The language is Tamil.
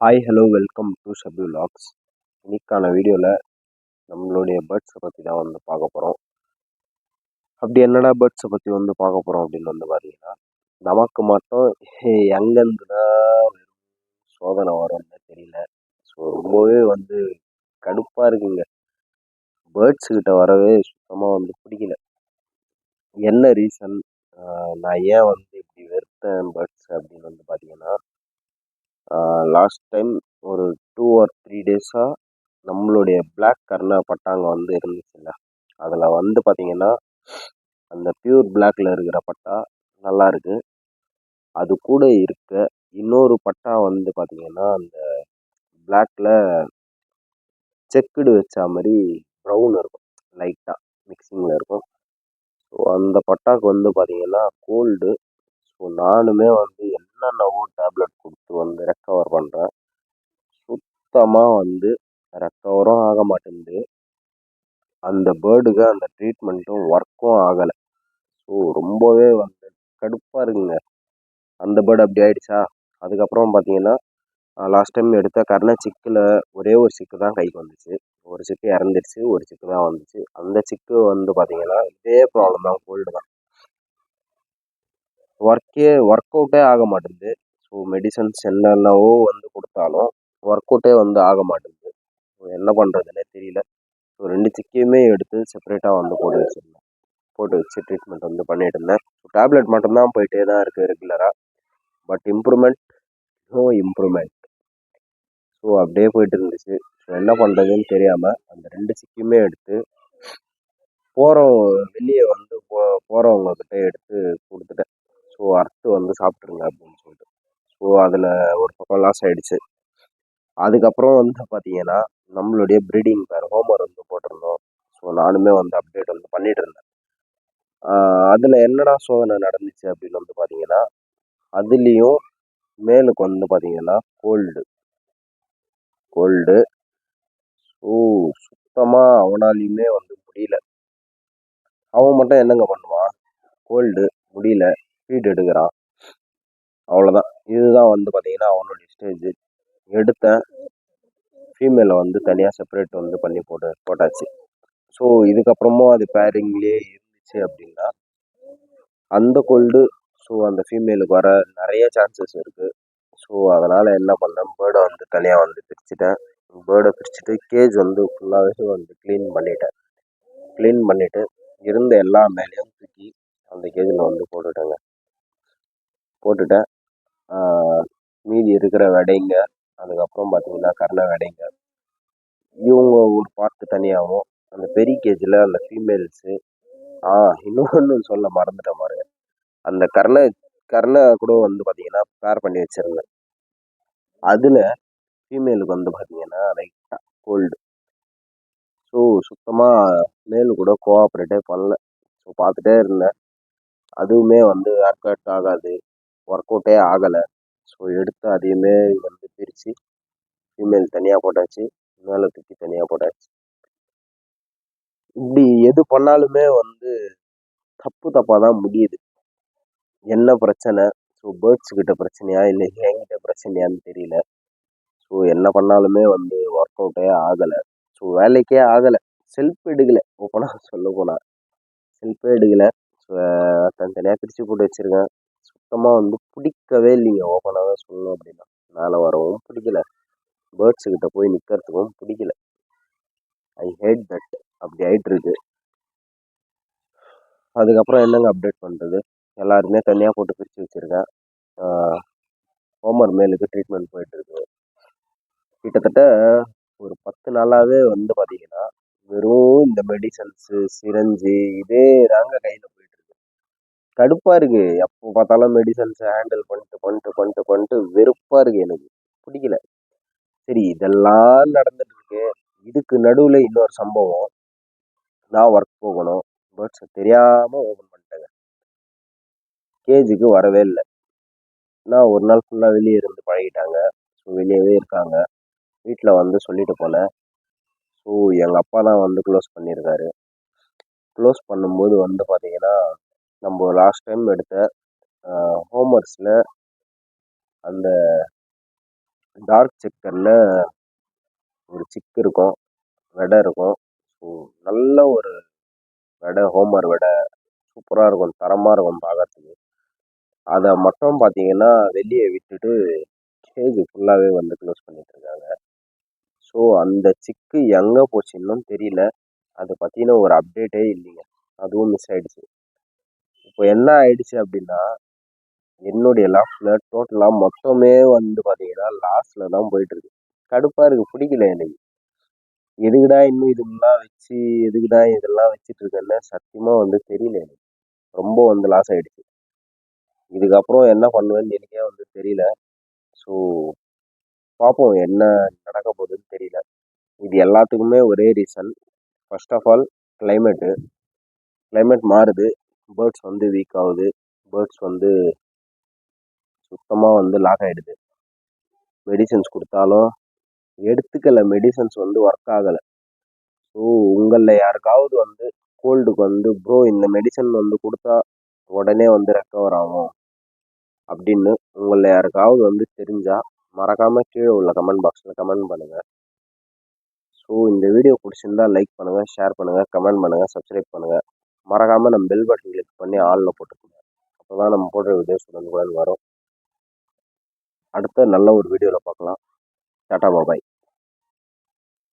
Hi hello welcome to Shabi logs இன்னைக்கான வீடியோவில் நம்மளுடைய பேர்ட்ஸை பற்றி தான் வந்து பார்க்க போகிறோம் அப்படி என்னடா பேர்ட்ஸை பற்றி வந்து பார்க்க போகிறோம் அப்படின்னு வந்து பார்த்தீங்கன்னா நமக்கு மட்டும் எங்கேருந்து தான் சோதனை வரும்னு தெரியல. ஸோ ரொம்பவே வந்து கடுப்பாக இருக்குங்க. பேர்ட்ஸுக்கிட்ட வரவே சுத்தமாக வந்து பிடிக்கல. என்ன ரீசன் நான் ஏன் வந்து இப்படி வெறுத்தேன் பேர்ட்ஸ் அப்படின்னு வந்து பார்த்தீங்கன்னா லாஸ்ட் டைம் ஒரு டூ ஆர் த்ரீ டேஸாக நம்மளுடைய பிளாக் கர்ணா பட்டாங்க வந்து இருந்துச்சுல்ல. அதில் வந்து பார்த்திங்கன்னா அந்த பியூர் பிளாக்ல இருக்கிற பட்டா நல்லாயிருக்கு அது கூட இருக்க இன்னொரு பட்டா வந்து பார்த்திங்கன்னா அந்த பிளாக்ல செக்குடு வச்ச மாதிரி ப்ரௌன் இருக்கும். லைட்டாக மிக்சிங்கில் இருக்கும். ஸோ அந்த பட்டாக்கு வந்து பார்த்திங்கன்னா கோல்டு ஸோ நானுமே வந்து என்னென்னவோ டேப்லெட் கொடுத்து வந்து ரெக்கவர் பண்ணுறேன் சுத்தமாக வந்து ரெக்கவரும் ஆக மாட்டேங்குது. அந்த பேர்டுக்கு அந்த ட்ரீட்மெண்ட்டும் ஒர்க்கும் ஆகலை. ஸோ ரொம்பவே வந்து கடுப்பாக இருக்குங்க. அந்த பேர்டு அப்படி ஆயிடுச்சா? அதுக்கப்புறம் பார்த்தீங்கன்னா லாஸ்ட் டைம் எடுத்த கர்ண சிக்கில் ஒரே ஒரு சிக்கு தான் கைக்கு வந்துச்சு. ஒரு சிக்கு இறந்துடுச்சு ஒரு சிக்கு தான் வந்துச்சு. அந்த சிக்கு வந்து பார்த்தீங்கன்னா இதே ப்ராப்ளம் தான் கோல்டு தான். ஒர்க்கே ஒர்க் அவுட்டே ஆக மாட்டேங்குது. ஸோ மெடிசன்ஸ் என்னென்னவோ வந்து கொடுத்தாலும் ஒர்க் அவுட்டே வந்து ஆக மாட்டேங்குது. ஸோ என்ன பண்ணுறதுனே தெரியல. ஸோ ரெண்டு சிக்கையுமே எடுத்து செப்பரேட்டாக வந்து போட்டு வச்சுருந்தேன். போட்டு வச்சு ட்ரீட்மெண்ட் வந்து பண்ணிட்டு இருந்தேன். ஸோ டேப்லெட் மட்டும்தான் போயிட்டே தான் இருக்குது ரெகுலராக but improvement no improvement so அப்படியே போயிட்டு இருந்துச்சு. ஸோ என்ன பண்ணுறதுன்னு தெரியாமல் அந்த ரெண்டு சிக்கியுமே எடுத்து போகிறோம் வெளியே வந்து போ போகிறவங்கக்கிட்ட எடுத்து கொடுத்துட்டேன். ஸோ அறுத்து வந்து சாப்பிட்ருங்க அப்படின்னு சொல்லிட்டு. ஸோ அதில் ஒரு பக்கம் லாஸ் ஆகிடுச்சு அதுக்கப்புறம் வந்து பார்த்தீங்கன்னா நம்மளுடைய ப்ரீடிங் பேர் ஹோமர் வந்து போட்டிருந்தோம். ஸோ நானுமே வந்து அப்டேட் வந்து பண்ணிகிட்டு இருந்தேன். அதில் என்னடா சோதனை நடந்துச்சு அப்படின்னு வந்து பார்த்தீங்கன்னா அதுலேயும் மேலுக்கு வந்து பார்த்தீங்கன்னா கோல்டு கோல்டு ஸோ சுத்தமாக அவனாலையுமே வந்து முடியல. அவன் மட்டும் என்னங்க பண்ணுவான்? கோல்டு முடியல. ஃபீட் எடுக்கிறான் அவ்வளோதான் இதுதான் வந்து பார்த்தீங்கன்னா அவனுடைய ஸ்டேஜ் எடுத்தேன். ஃபீமேலை வந்து தனியாக செப்பரேட் வந்து பண்ணி போட்டு போட்டாச்சு. ஸோ இதுக்கப்புறமும் அது பேரிங்லேயே இருந்துச்சு அப்படின்னா அந்த கோல்டு ஸோ அந்த ஃபீமேலுக்கு வர நிறைய சான்சஸ் இருக்குது ஸோ அதனால் என்ன பண்ணேன் பேர்டை வந்து தனியாக வந்து பிரிச்சுட்டேன். பேர்டை பிரிச்சுட்டு கேஜ் வந்து ஃபுல்லாகவே வந்து க்ளீன் பண்ணிட்டேன். க்ளீன் பண்ணிவிட்டு இருந்த எல்லா மேலேயும் தூக்கி அந்த கேஜில் வந்து போட்டுட்டேங்க. போட்டுட்டேன். மீதி இருக்கிற விடைங்க அதுக்கப்புறம் பார்த்தீங்கன்னா கர்ண விடைங்க. இவங்க ஒரு பார்க்கு தனியாகவும் அந்த பெரிய கேஜில் அந்த ஃபீமேல்ஸு ஆ இன்னொன்று சொல்ல மறந்துட்டேன் பாருங்க. அந்த கர்ண கர்ண கூட வந்து பார்த்தீங்கன்னா பேர் பண்ணி வச்சுருந்தேன். அதில் ஃபீமேலுக்கு வந்து பார்த்தீங்கன்னா லைட்டாக கோல்டு ஸோ சுத்தமாக மேலு கூட கோஆப்ரேட்டே பண்ணல. ஸோ பார்த்துட்டே இருந்தேன். அதுவுமே வந்து ஒர்க் அவுட் ஆகாது. ஒர்க் அவுட்டே ஆகலை. ஸோ எடுத்து அதையுமே வந்து பிரித்து ஃபீமேல் தனியாக போட்டாச்சு மேலே தூக்கி தனியாக போட்டாச்சு. இப்படி எது பண்ணாலுமே வந்து தப்பு தப்பாக தான் முடியுது. என்ன பிரச்சனை? ஸோ பேர்ட்ஸ் கிட்ட பிரச்சனையா? இல்லை என்கிட்ட பிரச்சனையான்னு தெரியல. ஸோ என்ன பண்ணாலுமே வந்து ஒர்க் அவுட்டே ஆகலை. ஸோ வேலைக்கே ஆகலை. செல்ஃப் எடுக்கலை. ஓப்பனாக சொல்ல போனால் செல்ஃபே எடுக்கலை. ஸோ தனித்தனியாக பிரித்து போட்டு வச்சுருக்கேன். சுத்தமாக வந்து பிடிக்கவே இல்லைங்க. ஓப்பனாக தான் சொல்லணும் அப்படின்னா. மேலே வரவும் பிடிக்கல. பேர்ட்ஸு கிட்ட போய் நிற்கிறதுக்கும் பிடிக்கல. ஐ ஹேட் தட் அப்படி ஆயிட்டுருக்கு. அதுக்கப்புறம் என்னங்க அப்டேட் பண்ணுறது எல்லாருமே தனியாக போட்டு பிரித்து வச்சுருக்கேன். ஹோமர் மேலுக்கு ட்ரீட்மெண்ட் போயிட்டுருக்கு. கிட்டத்தட்ட ஒரு பத்து நாளாகவே வந்து பார்த்தீங்கன்னா வெறும் இந்த மெடிசன்ஸு சிரஞ்சு இதே தாங்க கையில் கடுப்பாக இருக்குது எப்போ பார்த்தாலும் மெடிசன்ஸை ஹேண்டில் பண்ணிட்டு பண்ணிட்டு பண்ணிட்டு பண்ணிட்டு வெறுப்பாக இருக்குது எனக்கு. பிடிக்கல. சரி இதெல்லாம் நடந்துட்டு இருக்கு இதுக்கு நடுவில் இன்னொரு சம்பவம். நான் ஒர்க் போகணும். பேர்ட்ஸை தெரியாமல் ஓப்பன் பண்ணிட்டேங்க. கேஜுக்கு வரவே இல்லை. நான் ஒரு நாள் ஃபுல்லாக வெளியே இருந்து பழகிட்டாங்க. ஸோ வெளியவே இருக்காங்க. வீட்டில் வந்து சொல்லிட்டு போனேன் ஸோ எங்கள் அப்பா தான் வந்து க்ளோஸ் பண்ணியிருக்காரு க்ளோஸ் பண்ணும்போது வந்து பார்த்தீங்கன்னா நம்ம லாஸ்ட் டைம் எடுத்த ஹோம்ஒர்க்ஸில் அந்த டார்க் செக்கரில் ஒரு சிக்கு இருக்கும். வெடை இருக்கும். ஸோ நல்ல ஒரு வெடை ஹோமர் விடை. சூப்பராக இருக்கும். தரமாக இருக்கும் பார்க்கறதுக்கு அதை மட்டும் பார்த்தீங்கன்னா வெளியே விட்டுட்டு கேஜ் ஃபுல்லாகவே வந்து க்ளோஸ் பண்ணிகிட்டு இருக்காங்க. ஸோ அந்த சிக்கு எங்கே போச்சுன்னும் தெரியல. அதை பற்றின ஒரு அப்டேட்டே இல்லைங்க. அதுவும் மிஸ் ஆகிடுச்சு இப்போ என்ன ஆயிடுச்சு அப்படின்னா என்னுடைய லாஸ்ட்ல டோட்டலாக மொத்தமே வந்து பார்த்தீங்கன்னா லாஸ்ட்ல தான் போயிட்டு இருக்கு கடுப்பாக இருக்கு பிடிக்கல எனக்கு. எதுக்குடா இன்னும் இதுலாம் வச்சு எதுக்குடா இதெல்லாம் வச்சுட்டு இருக்கேன்னு சத்தியமாக வந்து தெரியல எனக்கு. ரொம்ப வந்து லாஸ் ஆயிடுச்சு. இதுக்கப்புறம் என்ன பண்ணுவேன்னு எனக்கே வந்து தெரியல. ஸோ பார்ப்போம் என்ன நடக்க போகுதுன்னு தெரியல. இது எல்லாத்துக்குமே ஒரே reason first of all climate climate மாறுது. பேர்ட்ஸ் வந்து வீக் ஆகுது. பேர்ட்ஸ் வந்து சுத்தமாக வந்து லாக் ஆகிடுது மெடிசன்ஸ் கொடுத்தாலும் எடுத்துக்கல. மெடிசன்ஸ் வந்து ஒர்க் ஆகலை. ஸோ உங்களில் யாருக்காவது வந்து கோல்டுக்கு வந்து ப்ரோ இந்த மெடிசன் வந்து கொடுத்தா உடனே வந்து ரெக்கவர் ஆகும். அப்படின்னு உங்களில் யாருக்காவது வந்து தெரிஞ்சால் மறக்காமல் கீழே உள்ள கமெண்ட் பாக்ஸில் கமெண்ட் பண்ணுங்கள் ஸோ இந்த வீடியோ பிடிச்சிருந்தால் லைக் பண்ணுங்கள் ஷேர் பண்ணுங்கள் கமெண்ட் பண்ணுங்கள் சப்ஸ்கிரைப் பண்ணுங்கள் மறக்காமல் நம்ம பெல் பட்டன் கிளிக் பண்ணி ஆளில் போட்டுக்கோங்க. அப்போ தான் நம்ம போடுற வீடியோஸ் உடனுக்குடன் வரும். அடுத்த நல்ல ஒரு வீடியோவில் பார்க்கலாம். டாட்டா பாபாய்